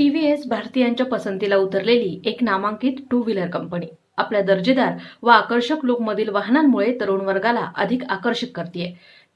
TVS भारतीयांच्या पसंतीला उतरलेली एक नामांकित टू व्हीलर कंपनी आपल्या दर्जेदार व आकर्षक लुकमधील वाहनांमुळे तरुण वर्गाला अधिक आकर्षित करते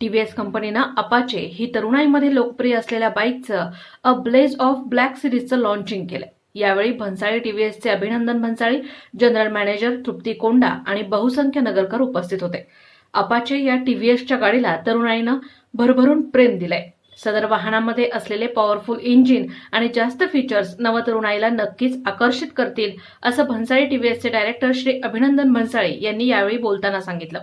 टीव्हीएस कंपनीनं अपाचे ही तरुणाईमध्ये लोकप्रिय असलेल्या बाईकचं अ ब्लेज ऑफ ब्लॅक सिरीजचं लॉन्चिंग केलं. यावेळी भन्साळी टीव्हीएसचे अभिनंदन भन्साळी जनरल मॅनेजर तृप्ती कोंडा आणि बहुसंख्य नगरकर उपस्थित होते. अपाचे या टीव्हीएसच्या गाडीला तरुणाईनं भरभरून प्रेम दिलंय. सदर वाहनामध्ये असलेले पॉवरफुल इंजिन आणि जास्त फीचर्स नवतरुणाईला नक्कीच आकर्षित करतील असं भन्साळी टीव्हीएसचे डायरेक्टर श्री अभिनंदन भन्साळी यांनी यावेळी बोलताना सांगितलं.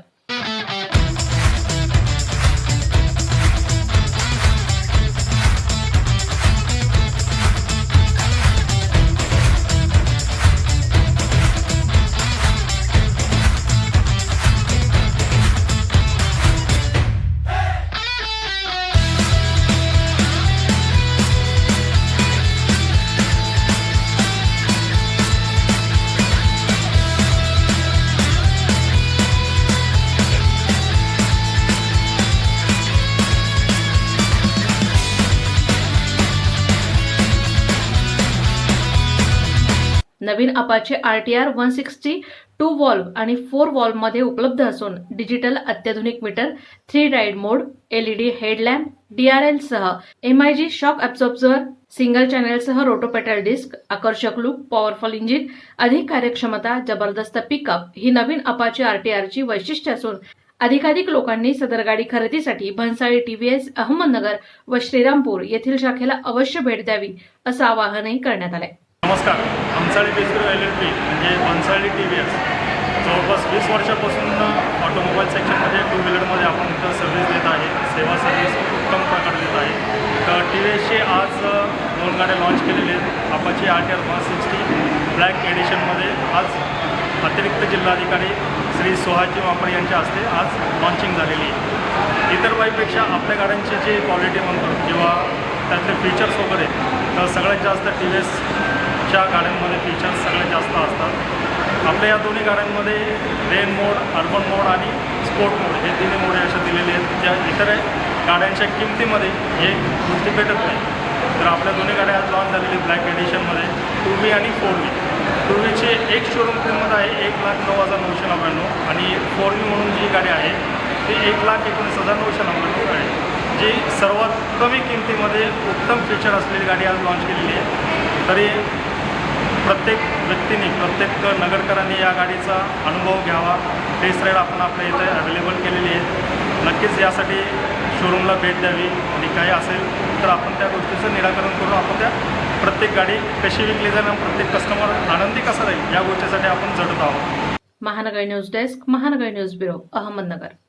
नवीन Apache R T R one sixty two valve आणि फोर वॉल्वमध्ये उपलब्ध असून डिजिटल अत्याधुनिक meter three ride mode LED headlamp DRL सह एमआयजी शॉक ऍब्सॉर्बर सिंगल चॅनेलसह रोटोपेटल डिस्क आकर्षक लुक पॉवरफुल इंजिन अधिक कार्यक्षमता जबरदस्त पिकअप ही नवीन अपाचे आरटीआरची वैशिष्ट्य असून अधिकाधिक लोकांनी सदर गाडी खरेदीसाठी भन्साळी टीव्हीएस अहमदनगर व श्रीरामपूर येथील शाखेला अवश्य भेट द्यावी असं आवाहनही करण्यात आलंय. नमस्कार. अंसाळी बेसग्रो एल एल पी म्हणजे अंसाळी टी व्ही एस जवळपास वीस वर्षापासून ऑटोमोबाईल सेक्शनमध्ये टू व्हीलरमध्ये आपण इथं सर्व्हिस देत आहे सेवा सर्व्हिस उत्तम प्रकारे देत आहे. तर टी व्ही एसचे आज दोन गाड्या लॉन्च केलेले आहेत. Apache R T R one sixty black एडिशनमध्ये आज अतिरिक्त जिल्हाधिकारी श्री सुहाजी वापर यांच्या हस्ते आज लॉन्चिंग झालेली आहे. इतर बाईकपेक्षा आपल्या गाड्यांची जी क्वालिटी म्हणतो किंवा त्यातले फीचर्स वगैरे तर सगळ्यात जास्त टी व्ही एसच्या गाड्यांमध्ये फीचर्स सगळ्यात जास्त असतात. आपल्या या दोन्ही गाड्यांमध्ये रेन मोड अर्बन मोड आणि स्पोर्ट मोड हे तिन्ही मोड असे दिलेले आहेत. ज्या इतर गाड्यांच्या किमतीमध्ये हे गोष्टी भेटत नाही. तर आपल्या दोन्ही गाड्या आज लॉन्च झालेली ब्लॅक एडिशनमध्ये टू व्ही आणि फोर व्ही टू व्हीची एक शोरूम किंमत आहे एक लाख नऊ हजार नऊशे नव्याण्णव. आणि फोर व्ही म्हणून जी गाडी आहे ती एक लाख एकोणीस हजार नऊशे नव्याण्णव आहे. जी सर्वात कमी किमतीमध्ये उत्तम फीचर असलेली गाडी आज लॉन्च केलेली आहे. तरी प्रत्येक व्यक्तीने प्रत्येक नगरकरांनी या गाडीचा अनुभव घ्यावा. टेस्ट राईड आपण आपल्या इथे अवेलेबल केलेली आहे. नक्कीच यासाठी शोरूमला भेट द्यावी. आणि काही असेल तर आपण त्या गोष्टीचं निराकरण करून आपण त्या प्रत्येक गाडी कशी विकली जाईल आणि प्रत्येक कस्टमर आनंदी कसा राहील या गोष्टीसाठी आपण जडत आहोत. Mahanagar news desk Mahanagar news bureau Ahmednagar.